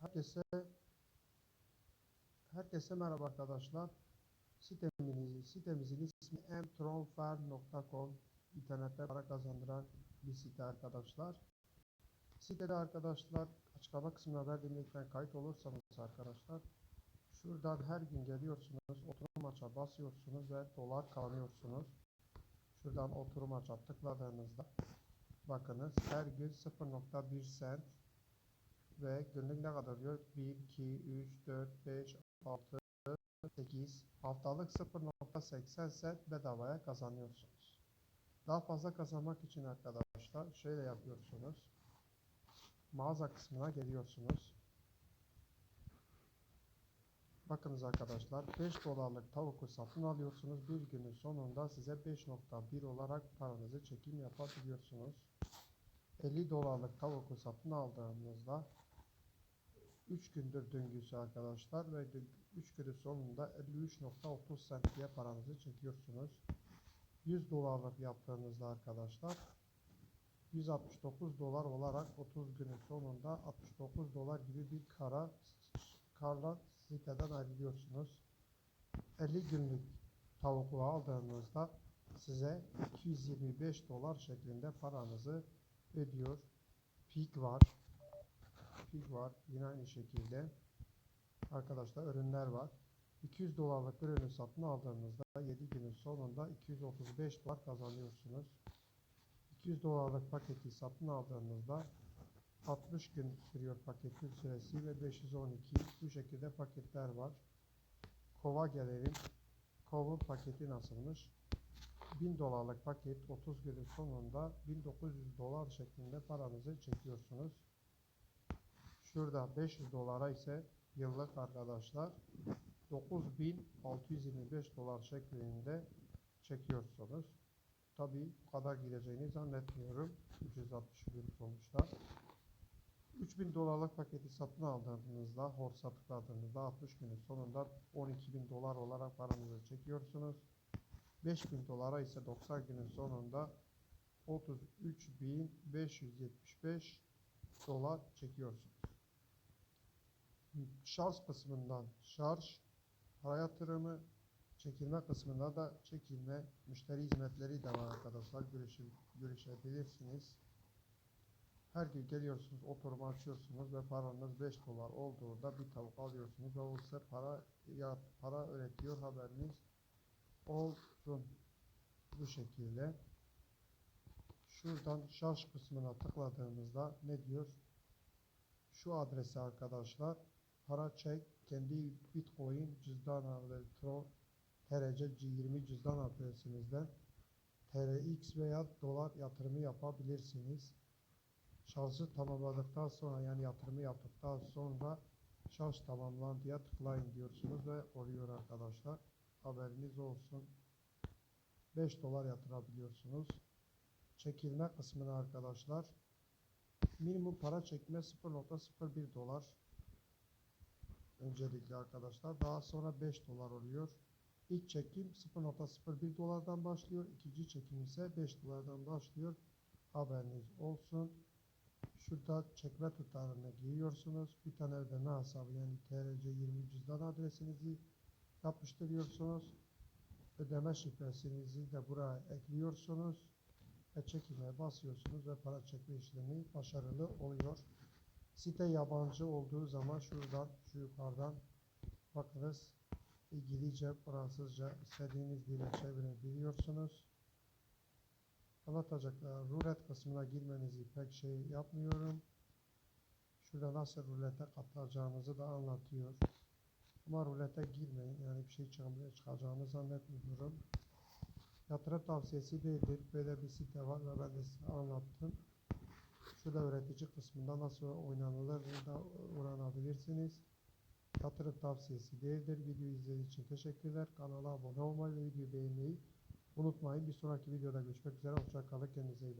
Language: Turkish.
Herkese herkese merhaba arkadaşlar. Sitemizin, sitemizin ismi mtronfer.com İnternette para kazandıran bir site arkadaşlar. Sitede arkadaşlar açıklama kısmına verdiğim linkten kayıt olursanız arkadaşlar şuradan her gün geliyorsunuz oturum aça basıyorsunuz ve dolar kazanıyorsunuz. Şuradan oturum aça tıkladığınızda bakınız her gün 0.1 sent ve günlük ne kadar diyor? 1, 2, 3, 4, 5, 6, 8 haftalık 0.80 sent bedavaya kazanıyorsunuz. Daha fazla kazanmak için arkadaşlar şöyle yapıyorsunuz. Mağaza kısmına geliyorsunuz. Bakınız arkadaşlar 5 dolarlık tavuku satın alıyorsunuz. Bir günün sonunda size 5.1 olarak paranızı çekim yapabiliyorsunuz. 50 dolarlık tavuku satın aldığınızda 3 gündür döngüsü arkadaşlar ve 3 günün sonunda 53.30 sent diye paranızı çekiyorsunuz. 100 dolarlık yaptığınızda arkadaşlar 169 dolar olarak 30 günün sonunda 69 dolar gibi bir kara karla siteden ayrılıyorsunuz. 50 günlük tavuklu aldığınızda size 225 dolar şeklinde paranızı ödüyor. Pig var. Pig var. Yine aynı şekilde. Arkadaşlar ürünler var. 200 dolarlık ürünü satın aldığınızda 7 günün sonunda 235 dolar kazanıyorsunuz. 200 dolarlık paketi satın aldığınızda 60 gün sürüyor paketin süresi ve 512 bu şekilde paketler var. Kova gelelim. Kovun paketi nasılmış? 1000 dolarlık paket 30 günün sonunda 1900 dolar şeklinde paranızı çekiyorsunuz. Şurada 500 dolara ise yıllık arkadaşlar 9625 dolar şeklinde çekiyorsunuz. Tabi bu kadar gideceğini zannetmiyorum. 360 gün sonuçta. 3000 dolarlık paketi satın aldığınızda, horsa tıkladığınızda 60 günün sonunda 12.000 dolar olarak paranızı çekiyorsunuz. 5000 dolara ise 90 günün sonunda 33.575 dolar çekiyorsunuz. Şarj kısmından şarj, para yatırımı, çekilme kısmında da çekilme, müşteri hizmetleri de var arkadaşlar. Görüşe, görüşebilirsiniz. Her gün geliyorsunuz, oturumu açıyorsunuz ve paranız 5 dolar olduğunda bir tavuk alıyorsunuz ve o size para, ya, para üretiyor haberiniz olsun. Bu şekilde. Şuradan şarj kısmına tıkladığımızda ne diyor? Şu adrese arkadaşlar para çek kendi bitcoin cüzdan elektron TRC 20 cüzdan adresinizden TRX veya dolar yatırımı yapabilirsiniz. Şarjı tamamladıktan sonra yani yatırımı yaptıktan sonra şarj tamamlan diye tıklayın diyorsunuz ve oluyor arkadaşlar. Haberiniz olsun. 5 dolar yatırabiliyorsunuz. Çekilme kısmına arkadaşlar minimum para çekme 0.01 dolar öncelikle arkadaşlar. Daha sonra 5 dolar oluyor. İlk çekim 0.01 dolardan başlıyor. İkinci çekim ise 5 dolardan başlıyor. Haberiniz olsun. Şurada çekme tutarını giriyorsunuz. Bir tane ödeme hesabı yani TRC 20 cüzdan adresinizi yapıştırıyorsunuz. Ödeme şifresinizi de buraya ekliyorsunuz. Ve çekime basıyorsunuz ve para çekme işlemi başarılı oluyor. Site yabancı olduğu zaman şuradan şu yukarıdan bakınız İngilizce, Fransızca istediğiniz dile çevirebiliyorsunuz. Anlatacaklar rulet kısmına girmenizi pek şey yapmıyorum. Şurada nasıl rulete katılacağınızı da anlatıyor. Ama rulete girmeyin. Yani bir şey çıkacağını zannetmiyorum. Yatırım tavsiyesi değildir. Böyle bir site var ve ben de size anlattım. Şurada öğretici kısmında nasıl oynanılır da öğrenebilirsiniz. Yatırım tavsiyesi değildir. Video izlediğiniz için teşekkürler. Kanala abone olmayı ve videoyu beğenmeyi unutmayın. Bir sonraki videoda görüşmek üzere. Hoşçakalın. Kendinize iyi bakın.